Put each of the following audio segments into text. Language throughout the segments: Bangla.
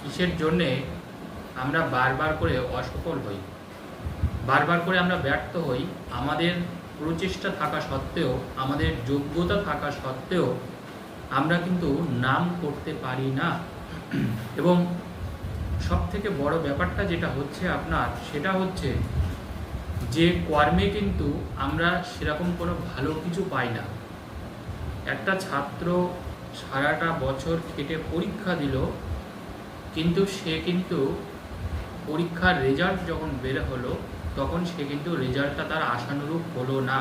কিসের জন্যে আমরা বারবার করে অসফল হই? বারবার করে আমরা ব্যর্থ হই আমাদের প্রচেষ্টা থাকা সত্ত্বেও, আমাদের যোগ্যতা থাকা সত্ত্বেও আমরা কিন্তু নাম করতে পারি না। এবং সব থেকে বড় ব্যাপারটা যেটা হচ্ছে আপনার, সেটা হচ্ছে যে কর্মে কিন্তু আমরা সেরকম কোনো ভালো কিছু পাই না। একটা ছাত্র সারাটা বছর খেটে পরীক্ষা দিল কিন্তু সে কিন্তু পরীক্ষার রেজাল্ট যখন বের হলো, তখন সে কিন্তু রেজাল্টটা তার আশানুরূপ হলো না।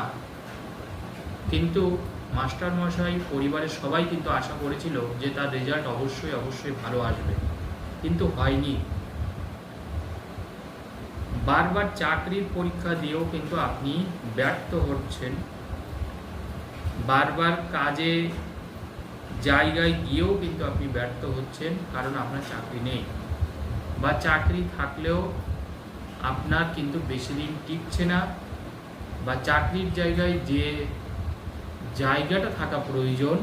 কিন্তু মাস্টার মশাই পরিবারের সবাই কিন্তু আশা করেছিল যে তার রেজাল্ট অবশ্যই অবশ্যই ভালো আসবে। কিন্তু হয়নি। বারবার চাকরির পরীক্ষা দিয়েও কিন্তু আপনি ব্যর্থ হচ্ছেন। বারবার কাজে জায়গায় গিয়েও কিন্তু আপনি ব্যর্থ হচ্ছেন, কারণ আপনার চাকরি নেই। বা চাকরি থাকলেও আপনার কিন্তু বেশি দিন টিকছে না, বা চাকরির জায়গায় যে জায়গাটা থাকা প্রয়োজন,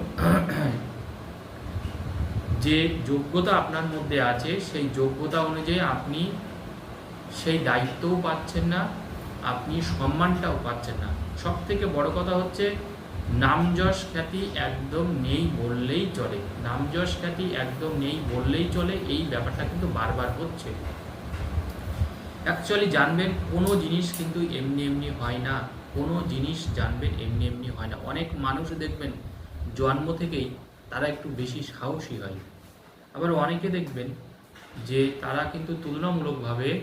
যে যোগ্যতা আপনার মধ্যে আছে, সেই যোগ্যতা অনুযায়ী আপনি সেই দায়িত্বও পাচ্ছেন না, আপনি সম্মানটাও পাচ্ছেন না। সব থেকে বড় কথা হচ্ছে নামযশ খ্যাতি একদম নেই বললেই চলে। নামযশ খ্যাতি একদম নেই বললেই চলে, এই ব্যাপারটা কিন্তু বারবার হচ্ছে। অ্যাকচুয়ালি জানবেন, কোনো জিনিস কিন্তু এমনি এমনি হয় না। কোনো জিনিস জানবেন এমনি এমনি হয় না। অনেক মানুষ দেখবেন, জন্ম থেকেই তারা একটু বেশি সাহসী হয়। আবার অনেকে দেখবেন যে তারা কিন্তু তুলনামূলকভাবে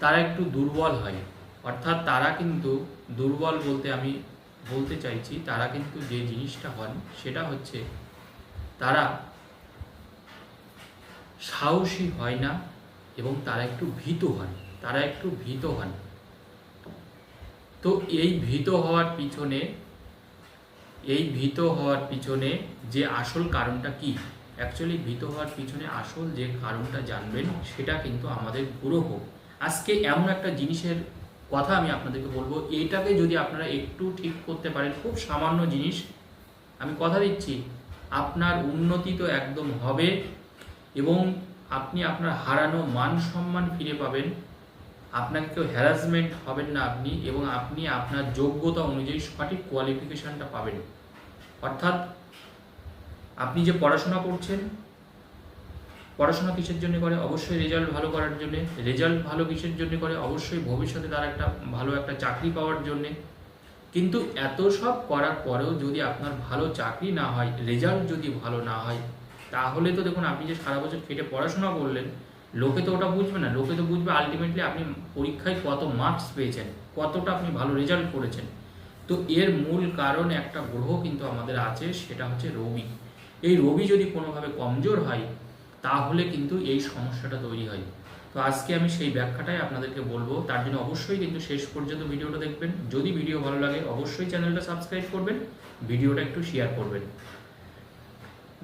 তারা একটু দুর্বল হয়। অর্থাৎ তারা কিন্তু দুর্বল বলতে আমি বলতে চাইছি, তারা কিন্তু যে জিনিসটা হন, সেটা হচ্ছে তারা সাহসী হয় না এবং তারা একটু ভীত হন, তারা একটু ভীত হন। তো এই ভীত হওয়ার পিছনে, এই ভীত হওয়ার পিছনে যে আসল কারণটা কি? অ্যাকচুয়ালি ভীত হওয়ার পিছনে আসল যে কারণটা জানবেন, সেটা কিন্তু আমাদের গ্রহ আজকে এমন একটা জিনিসের কথা আমি আপনাদেরকে বলব, এইটাকে যদি আপনারা একটু ঠিক করতে পারেন, খুব সামান্য জিনিস, আমি কথা দিচ্ছি, আপনার উন্নতি তো একদম হবে এবং আপনি আপনার হারানো মান সম্মান ফিরে পাবেন, আপনাকে কেউ হ্যারাসমেন্ট হবেন না আপনি এবং আপনি আপনার যোগ্যতা অনুযায়ী সঠিক কোয়ালিফিকেশানটা পাবেন। অর্থাৎ আপনি যে পড়াশোনা করছেন পড়াশোনা কিসের জন্য করে? অবশ্যই রেজাল্ট ভালো করার জন্য। রেজাল্ট ভালো কিসের জন্য করে? অবশ্যই ভবিষ্যতে তার একটা ভালো একটা চাকরি পাওয়ার জন্যে। কিন্তু এত সব করার পরেও যদি আপনার ভালো চাকরি না হয় রেজাল্ট যদি ভালো না হয়, তাহলে তো দেখুন আপনি যে সারা বছর খেটে পড়াশোনা করলেন, লোকে তো ওটা বুঝবে না। লোকে তো বুঝবে আলটিমেটলি আপনি পরীক্ষায় কত মার্কস পেয়েছেন, কতটা আপনি ভালো রেজাল্ট করেছেন। তো এর মূল কারণ একটা গ্রহ কিন্তু আমাদের আছে, সেটা হচ্ছে রবি। এই রবি যদি কোনোভাবে কমজোর হয় তাহলে কিন্তু এই সমস্যাটা তৈরি হয়। তো আজকে আমি সেই ব্যাখ্যাটাই আপনাদেরকে বলব। তার জন্য অবশ্যই কিন্তু শেষ পর্যন্ত ভিডিওটা দেখবেন। যদি ভিডিও ভালো লাগে, অবশ্যই চ্যানেলটা সাবস্ক্রাইব করবেন, ভিডিওটা একটু শেয়ার করবেন।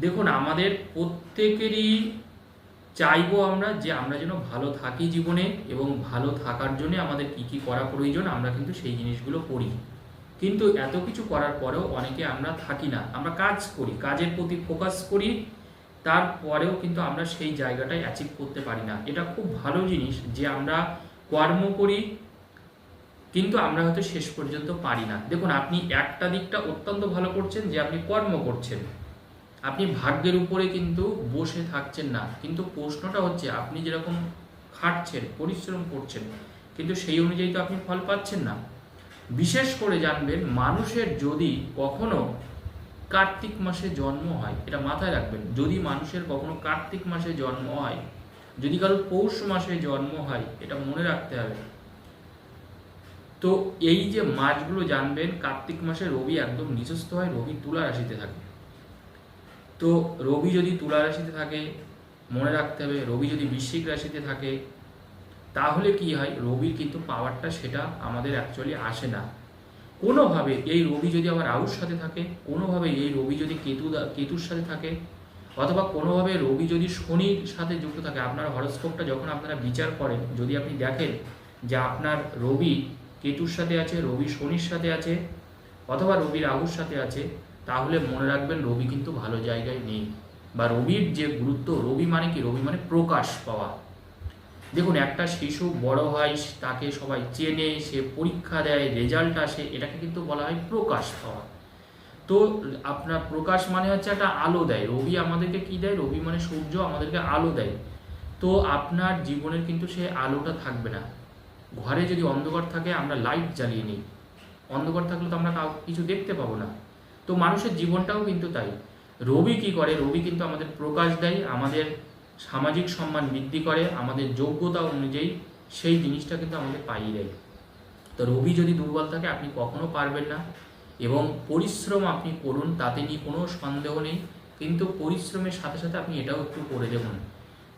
দেখুন, আমাদের প্রত্যেকেরই চাইব আমরা যে আমরা যেন ভালো থাকি জীবনে এবং ভালো থাকার জন্য আমাদের কি কি করা প্রয়োজন, আমরা কিন্তু সেই জিনিসগুলো করি। কিন্তু এত কিছু করার পরেও অনেকে আমরা থাকি না। আমরা কাজ করি, কাজের প্রতি ফোকাস করি তারপরেও কিন্তু আমরা সেই জায়গাটায় অ্যাচিভ করতে পারি না। এটা খুব ভালো জিনিস যে আমরা কর্ম করি, কিন্তু আমরা হয়তো শেষ পর্যন্ত পারি না। দেখুন, আপনি একটা দিকটা অত্যন্ত ভালো করছেন যে আপনি কর্ম করছেন। আপনি ভাগ্যের উপরে কিন্তু বসে থাকছেন না। কিন্তু প্রশ্নটা হচ্ছে, আপনি যেরকম খাটছেন, পরিশ্রম করছেন, কিন্তু সেই অনুযায়ী তো আপনি ফল পাচ্ছেন না। বিশেষ করে জানবেন, মানুষের যদি কখনো কার্তিক মাসে জন্ম হয়, এটা মাথায় রাখবেন। যদি মানুষের কখনো কার্তিক মাসে জন্ম হয়, যদি কারও পৌষ মাসে জন্ম হয়, এটা মনে রাখতে হবে। তো এই যে মাসগুলো জানবেন, কার্তিক মাসে রবি একদম নিচস্থ হয়, রবি তুলা রাশিতে থাকে। তো রবি যদি তুলা রাশিতে থাকে, মনে রাখতে হবে, রবি যদি বৃশ্চিক রাশিতে থাকে, তাহলে কি হয়? রবির কিন্তু পাওয়ারটা সেটা আমাদের অ্যাকচুয়ালি আসে না। কোনোভাবে এই রবি যদি আবার রাহুর সাথে থাকে, কোনোভাবে এই রবি যদি কেতু কেতুর সাথে থাকে, অথবা কোনোভাবে রবি যদি শনির সাথে যুক্ত থাকে, আপনার হরস্কোপটা যখন আপনারা বিচার করেন, যদি আপনি দেখেন যে আপনার রবি কেতুর সাথে আছে, রবি শনির সাথে আছে, অথবা রবি রাহুর সাথে আছে, তাহলে মনে রাখবেন রবি কিন্তু ভালো জায়গায় নেই। বা রবির যে গুরুত্ব, রবি মানে কি? রবি মানে প্রকাশ পাওয়া। দেখুন, একটা শিশু বড় হয় তাকে সবাই চেনে, সে পরীক্ষা দেয় রেজাল্ট আসে, এটাকে কিন্তু বলা হয় প্রকাশ পাওয়া। তো আপনার প্রকাশ মানে হচ্ছে একটা আলো দেয়। রবি আমাদেরকে কি দেয়? রবি মানে সূর্য আমাদেরকে আলো দেয়। তো আপনার জীবনের কিন্তু সে আলোটা থাকবে না। ঘরে যদি অন্ধকার থাকে, আমরা লাইট জ্বালিয়ে নিই। অন্ধকার থাকলে তো আমরা কিছু দেখতে পাবো না। তো মানুষের জীবনটাও কিন্তু তাই। রবি কি করে? রবি কিন্তু আমাদের প্রকাশ দেয়, আমাদের সামাজিক সম্মান বৃদ্ধি করে, আমাদের যোগ্যতা অনুযায়ী সেই জিনিসটা কিন্তু আমাদের পাইয়ে দেয়। তো রবি যদি দুর্বল থাকে, আপনি কখনো পারবেন না। এবং পরিশ্রম আপনি করুন, তাতে নিয়ে কোনো সন্দেহ নেই। কিন্তু পরিশ্রমের সাথে সাথে আপনি এটাও একটু করে দেখুন।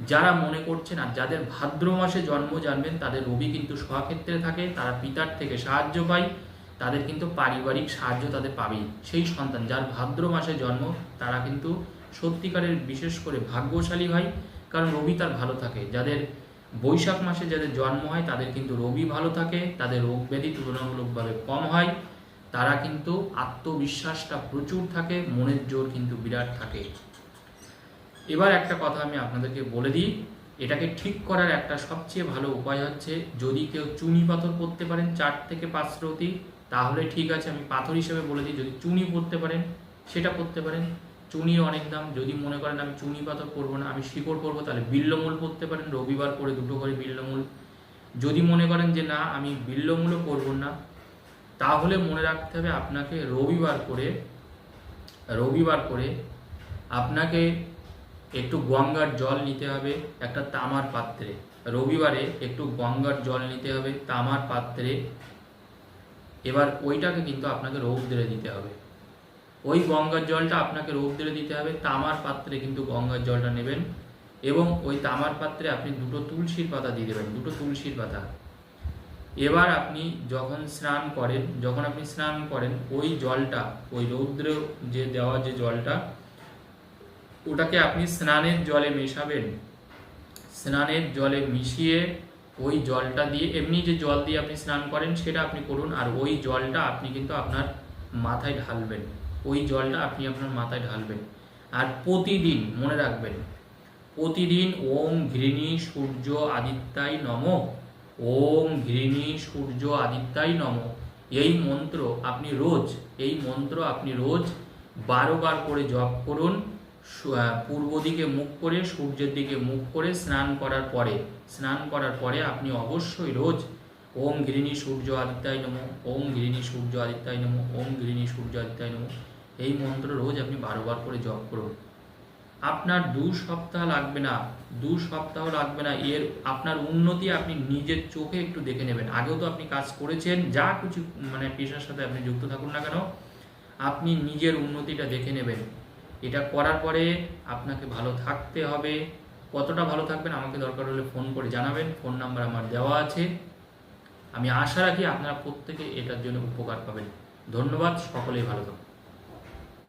যারা মনে করছেন আর যাদের ভাদ্র মাসে জন্ম জানবেন, তাদের রবি কিন্তু স্বক্ষেত্রে থাকে, তারা পিতার থেকে সাহায্য পায়, তাদের কিন্তু পারিবারিক সাহায্য তাদের পাবেই। সেই সন্তান, যার ভাদ্র মাসে জন্ম, তারা কিন্তু সত্যিকারের বিশেষ করে ভাগ্যশালী হয়। কারণ রবি তার ভালো থাকে। যাদের বৈশাখ মাসে যাদের জন্ম হয়, তাদের কিন্তু রবি ভালো থাকে, তাদের রোগ ব্যাধি তুলনামূলকভাবে কম হয়, তারা কিন্তু আত্মবিশ্বাসটা প্রচুর থাকে, মনের জোর কিন্তু বিরাট থাকে। এবার একটা কথা আমি আপনাদেরকে বলে দিই, এটাকে ঠিক করার একটা সবচেয়ে ভালো উপায় হচ্ছে, যদি কেউ চুনি পাথর পরতে পারেন চার থেকে পাঁচ রতি, তাহলে ঠিক আছে, আমি পাথর হিসেবে বলে দিই, যদি চুনি পরতে পারেন, সেটা পরতে পারেন। চুনির অনেক দাম। যদি মনে করেন আমি চুনি পাথর করব না, আমি শিকড় করব তাহলে বিল্লমূল করতে পারেন। রবিবার করে দুটো করে বিল্লমূল। যদি মনে করেন যে না, আমি বিল্লমূলও করব না, তাহলে মনে রাখতে হবে আপনাকে রবিবার করে রবিবার করে আপনাকে একটু গঙ্গার জল নিতে হবে একটা তামার পাত্রে। রবিবারে একটু গঙ্গার জল নিতে হবে তামার পাত্রে। এবার ওইটাকে কিন্তু আপনাকে রৌদ্রে দিতে হবে। ওই গঙ্গার জলটা আপনাকে রৌদ্রে দিতে হবে, তামার পাত্রে কিন্তু গঙ্গার জলটা নেবেন এবং ওই তামার পাত্রে আপনি দুটো তুলসীর পাতা দিয়ে দেবেন, দুটো তুলসীর পাতা। এবার আপনি যখন স্নান করেন, যখন আপনি স্নান করেন, ওই জলটা, ওই রৌদ্র যে দেওয়া যে জলটা, ওটাকে আপনি স্নানের জলে মেশাবেন। স্নানের জলে মিশিয়ে ওই জলটা দিয়ে, এমনি যে জল দিয়ে আপনি স্নান করেন, সেটা আপনি করুন, আর ওই জলটা আপনি কিন্তু আপনার মাথায় ঢালবেন। ওই জলটা আপনি আপনার মাথায় ঢালবেন। আর প্রতিদিন, মনে রাখবেন, প্রতিদিন ওম ঘৃণী সূর্য আদিত্যাই নম, ওম ঘৃণী সূর্য আদিত্যাই নম। এই মন্ত্র আপনি রোজ, এই মন্ত্র আপনি রোজ বারো বার করে জপ করুন পূর্ব দিকে মুখ করে, সূর্যের দিকে মুখ করে স্নান করার পরে, স্নান করার পরে আপনি অবশ্যই রোজ ওম ঘৃণী সূর্য আদিত্যায় নম, ওম ঘৃণী সূর্য আদিত্যায় নম, ওম ঘৃণী সূর্য আদিত্যায় নম। এই মন্ত্র রোজ আপনি বারোবার করে জপ করুন। আপনার দু সপ্তাহ লাগবে না, দু সপ্তাহ লাগবে না, এর আপনার উন্নতি আপনি নিজের চোখে একটু দেখে নেবেন। আগেও তো আপনি কাজ করেছেন, যা কিছু মানে পেশার সাথে আপনি যুক্ত থাকুন না কেন, আপনি নিজের উন্নতিটা দেখে নেবেন। এটা করার পরে আপনাকে ভালো থাকতে হবে। কতটা ভালো থাকবেন আমাকে দরকার হলে ফোন করে জানাবেন। ফোন নাম্বার আমার দেওয়া আছে। আমি আশা রাখি আপনারা প্রত্যেকে এটার জন্য উপকার পাবেন। ধন্যবাদ সকলেই ভালো থাকুন।